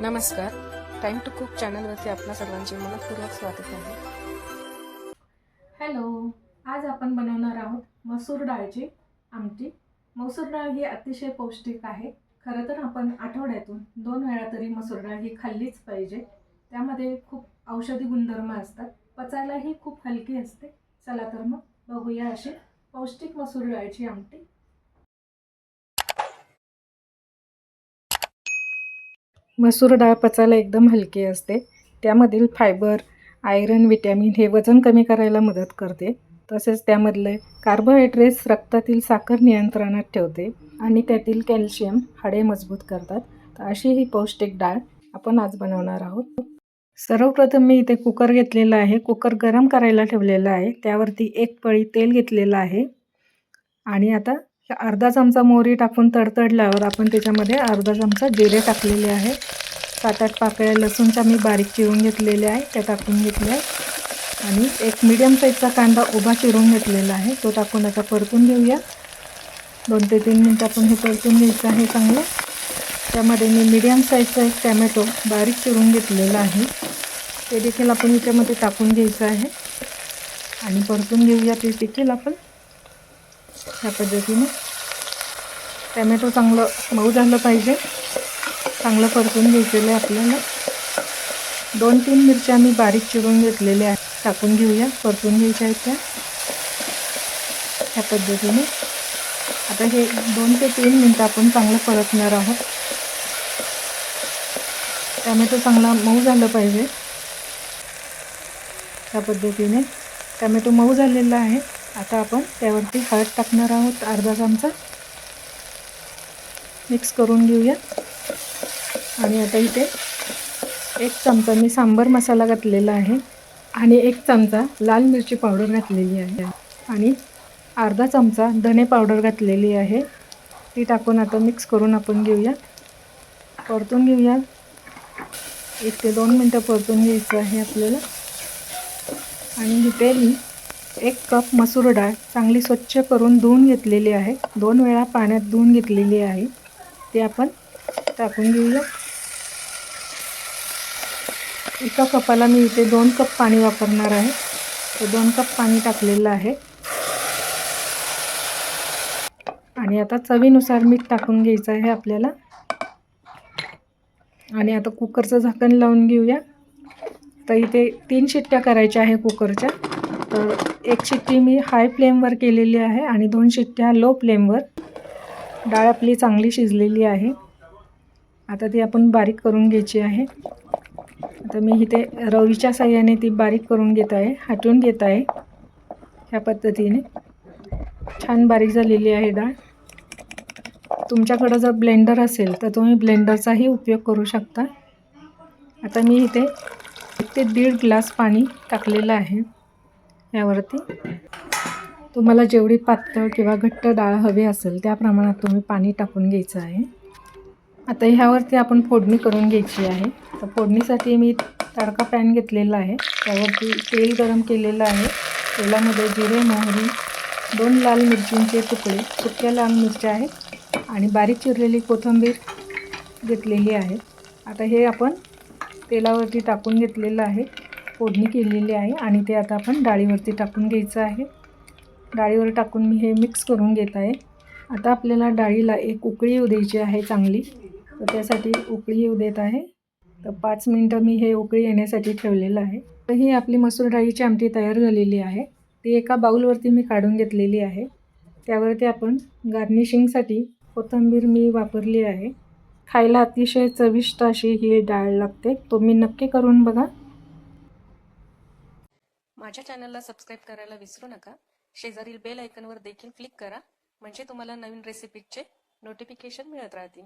नमस्कार. Time to cook चॅनलवरती आपल्या सर्वांचे मनपूर्वक स्वागत आहे. हॅलो आज आपण बनवणार आहोत मसूर डाळची आमटी. मसूर डाळ ही अतिशय पौष्टिक आहे. खरं तर आपण आठवड्यातून दोन वेळा तरी मसूर डाळ ही खाल्लीच पाहिजे. त्यामध्ये खूप औषधी गुणधर्म असतात. पचायलाही खूप हलकी असते. चला तर मग बघूया अशी पौष्टिक मसूर डाळची आमटी. मसूर डाळ पचायला एकदम हलकी असते. त्यामधील फायबर आयरन विटॅमिन हे वजन कमी करायला मदत करते. तसेच त्यामधले कार्बोहायड्रेट्स रक्तातील साखर नियंत्रणात ठेवते आणि त्यातील कॅल्शियम हाडे मजबूत करतात. तर अशी ही पौष्टिक डाळ आपण आज बनवणार आहोत. सर्वप्रथम मी इथे कुकर घेतलेला आहे. कुकर गरम करायला ठेवलेला आहे. त्यावरती एक पळी तेल घेतलेलं आहे. आणि आता अर्धा चमचा मोहरी टाकून तडतडल्यावर आपण त्याच्यामध्ये अर्धा चमचा जिरे टाकलेले आहे. सात आठ पाकळ्या लसूणच्या मी बारीक चिरून घेतलेल्या आहे त्या टाकून घेतल्या आणि एक मिडियम साईजचा कांदा उभा चिरून घेतलेला आहे तो टाकून आता परतून घेऊया. दोन ते तीन मिनटं आपण हे परतून घ्यायचं आहे चांगलं. त्यामध्ये मी मीडियम साईजचा एक टॅमॅटो बारीक चिरून घेतलेला आहे. ते देखील आपण याच्यामध्ये टाकून घ्यायचं आहे. आणि परतून घेऊया ते देखील आपण. ह्या पद्धतीने. टॅमॅटो चांगलं मऊ झालं पाहिजे. चांगलं परतून घ्यायचं आहे आपल्याला. दोन तीन मिरच्या मी बारीक चिरून घेतलेल्या आहेत. टाकून घेऊया. परतून घ्यायच्या आहेत त्या. ह्या पद्धतीने. आता हे दोन ते तीन मिनटं आपण चांगलं परतणार आहोत. टॅमॅटो चांगला मऊ झालं पाहिजे. त्या पद्धतीने. टॅमॅटो मऊ झालेला आहे. आता आपण त्यावरती हळद टाकणार आहोत अर्धा चमचा. मिक्स करून घेऊया. आणि आता इथे एक चमचा मी सांबर मसाला घातलेला आहे आणि एक चमचा लाल मिरची पावडर घातलेली आहे. आणि अर्धा चमचा धने पावडर घातलेली आहे. ती टाकून आता मिक्स करून आपण घेऊया. परतून घेऊया. एक ते दोन मिनटं परतून घ्यायचं आहे आपल्याला. आणि इथे मी एक कप मसूर डाळ चांगली स्वच्छ करून धुवून घेतलेली आहे. दोन वेळा पाण्यात धुवून घेतलेली आहे. ते आपण टाकून घेऊया. एका कपाला मी इथे दोन कप पाणी वापरणार आहे. ते दोन कप पाणी टाकलेलं आहे. आणि आता चवीनुसार मीठ टाकून घ्यायचं आहे आपल्याला. आणि आता कुकरचं झाकण लावून घेऊया. तर इथे तीन शिट्ट्या करायच्या आहे कुकरच्या. तर एक शिट्टी मी हाय फ्लेमवर केलेली आहे आणि दोन शिट्ट्या लो फ्लेमवर डाळ आपली चांगली शिजलेली आहे. आता ती आपण बारीक करून घ्यायची आहे. आता मी इथे रवीच्या साह्याने ती बारीक करून घेत आहे हाटून घेत आहे. ह्या पद्धतीने. छान बारीक झालेली आहे डाळ. तुमच्याकडं जर ब्लेंडर असेल तर तुम्ही ब्लेंडरचाही उपयोग करू शकता. आता मी इथे एक ते दीड ग्लास पाणी टाकलेलं आहे. यावरती. तुम्हाला जेवढी पातळ किंवा घट्ट डाळ हवी असेल त्या प्रमाणात तुम्ही पाणी टाकून घ्यायचं आहे. आता ह्यावरती आपण फोडणी करून घ्यायची आहे. तर फोडणीसाठी मी तडका पॅन घेतलेला आहे. त्यावरती तेल गरम केलेलं आहे. तेलामध्ये जिरे मोहरी दोन लाल मिरचींचे तुकडे सुक्या लाल मिरच्या आहेत आणि बारीक चिरलेली कोथिंबीर घेतलेली आहे. आता हे आपण तेलावरती टाकून घेतलेलं आहे. फोडणी केलेली आहे आणि ते आता आपण डाळीवरती टाकून घ्यायचं आहे. डाळीवर टाकून मी हे मिक्स करून घेत आहे. आता आपल्याला डाळीला एक उकळी येऊ द्यायची आहे चांगली. तर त्यासाठी उकळी येऊ देत आहे. तर पाच मिनटं मी हे उकळी येण्यासाठी ठेवलेलं आहे. तर ही आपली मसूर डाळीची आमटी तयार झालेली आहे. ती एका बाऊलवरती मी काढून घेतलेली आहे. त्यावरती आपण गार्निशिंगसाठी कोथिंबीर मी वापरली आहे. खायला अतिशय चविष्ट अशी ही डाळ लागते. तुम्ही नक्की करून बघा. माझ्या चॅनलला सबस्क्राईब करायला विसरू नका. शेजारील बेल आयकनवर देखील क्लिक करा. म्हणजे तुम्हाला नवीन रेसिपीचे नोटिफिकेशन मिळत राहतील.